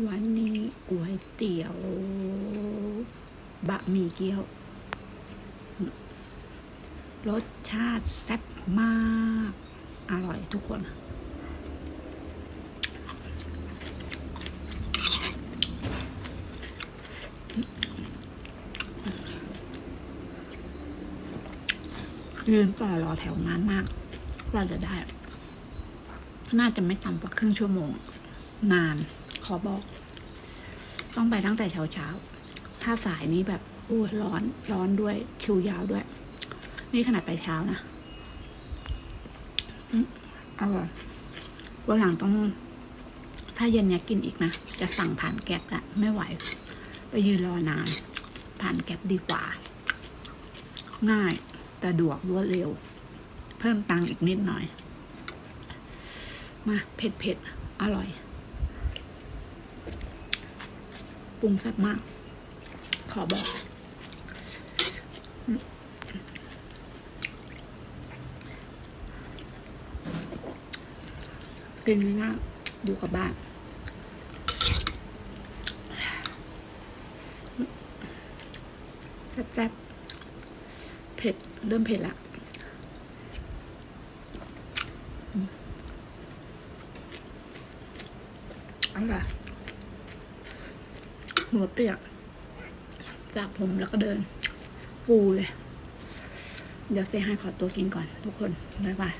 วันนี้ก๋วยเตี๋ยวบะหมี่เกี๊ยว รสชาติแซ่บมาก อร่อยทุกคน ยืนต่อรอแถวนานมากกว่าจะได้ น่าจะไม่ต่ำกว่าครึ่งชั่วโมง นาน ขอบอก ต้องไปตั้งแต่เช้าเช้า ถ้าสายนี้แบบโอ้ร้อน ร้อนด้วย คิวยาวด้วย นี่ขนาดไปเช้านะอืมอร่อยวันหลังต้อง ถ้าเย็นเนี้ยกินอีกนะ จะสั่งผ่านแก๊ปละไม่ไหว ไปยืนรอนาน ผ่านแก๊ปดีกว่า ง่าย แต่ดวกรวดเร็ว เพิ่มตังค์อีกนิดหน่อย มา เผ็ดเผ็ดอร่อย ปรุงแซ่บมาก ขอบอก กินง่ายๆอยู่กับบ้านแซ่บๆเผ็ด เริ่มเผ็ดละอืมอร่อย หัวเปียกจากผมแล้วก็เดิน ฟูเลย เดี๋ยวเซฮายขอตัวกินก่อนทุกคน บ๊ายบาย